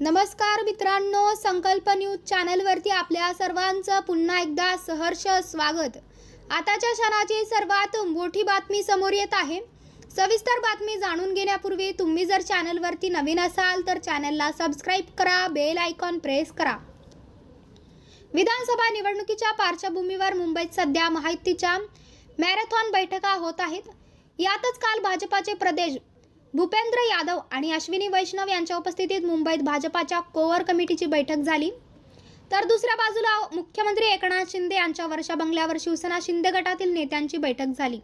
नमस्कार मित्रांनो संकल्प न्यूज चॅनलवरती आपल्या सर्वांचं पुन्हा एकदा सहर्ष स्वागत. आताच्या क्षणाची सर्वात मोठी बातमी समोर येत आहे. सविस्तर बातमी जाणून घेण्यापूर्वी तुम्ही जर चॅनलवरती नवीन असाल तर चॅनलला सबस्क्राईब करा बेल आयकॉन प्रेस करा. विधानसभा निवडणुकीच्या पार्श्वभूमीवर मुंबईत सध्या माहितीच्या मॅरेथॉन बैठका होत आहेत. यातच काल भाजपाचे प्रदेश भूपेंद्र यादव आणि अश्विनी वैष्णव यांच्या उपस्थितीत मुंबईत भाजपाच्या कोअर कमिटीची बैठक झाली. तर दुसऱ्या बाजूला मुख्यमंत्री एकनाथ शिंदे यांच्या वर्षा बंगल्यावर शिवसेना शिंदे गटातील नेत्यांची बैठक झाली.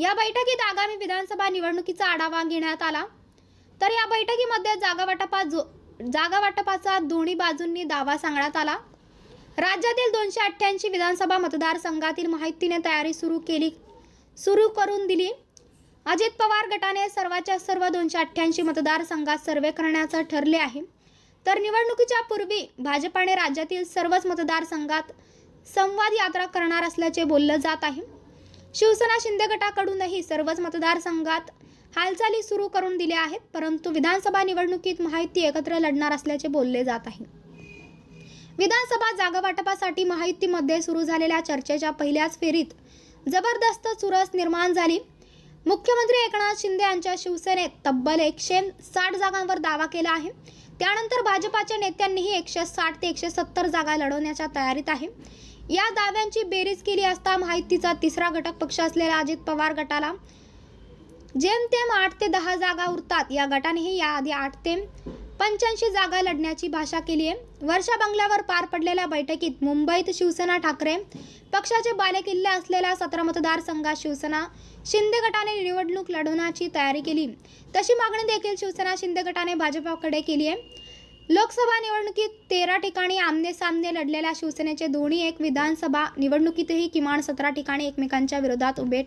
या बैठकीत आगामी विधानसभा निवडणुकीचा आढावा घेण्यात आला. तर या बैठकीमध्ये जागा वाटपा जो जागा वाटपाचा दोन्ही बाजूंनी दावा सांगण्यात आला. राज्यातील दोनशे अठ्ठ्याऐंशी विधानसभा मतदारसंघातील माहितीने तयारी सुरू केली सुरू करून दिली. अजित पवार गटाने सर्वाच्या सर्व दोनशे अठ्ठ्याऐंशी मतदारसंघात सर्वे करण्याचं ठरले आहे. तर निवडणुकीच्या पूर्वी भाजपाने राज्यातील सर्वच मतदारसंघात संवाद यात्रा करणार असल्याचे बोललं जात आहे. शिवसेना शिंदे गटाकडूनही सर्वच मतदारसंघात हालचाली सुरू करून दिल्या आहेत परंतु विधानसभा निवडणुकीत माहिती एकत्र लढणार असल्याचे बोलले जात आहे. विधानसभा जागा वाटपासाठी माहितीमध्ये सुरू झालेल्या चर्चेच्या पहिल्याच फेरीत जबरदस्त चुरस निर्माण झाली. मुख्यमंत्री एकनाथ शिंदे यांच्या शिवसेनेत तब्बल एकशे साठ जागांवर दावा केला आहे. त्यानंतर भाजपाच्या नेत्यांनीही एकशे साठ ते एकशे सत्तर जागा लढवण्याच्या तयारीत आहे. या दाव्यांची बेरीज केली असता माहितीचा तिसरा घटक पक्ष असलेल्या अजित पवार गटाला जेमतेम आठ ते दहा जागा उरतात. या गटानेही याआधी आठ ते पंच्याऐंशी जागा लढण्याची भाषा केली आहे. वर्षा बंगल्यावर पार पडलेल्या बैठकीत मुंबईत शिवसेना ठाकरे पक्षाचे बालेकिल्ले असलेल्या सतरा मतदारसंघात शिवसेना शिंदे गटाने निवडणूक लढवण्याची तयारी केली. तशी मागणी देखील शिवसेना शिंदे गटाने भाजपाकडे केली आहे. लोकसभा निवडणुकीत तेरा ठिकाणी आमने सामने लढलेल्या शिवसेनेचे दोन्ही एक विधानसभा निवडणुकीतही किमान सतरा ठिकाणी एकमेकांच्या विरोधात उभे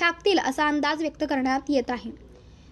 ठाकतील असा अंदाज व्यक्त करण्यात येत आहे.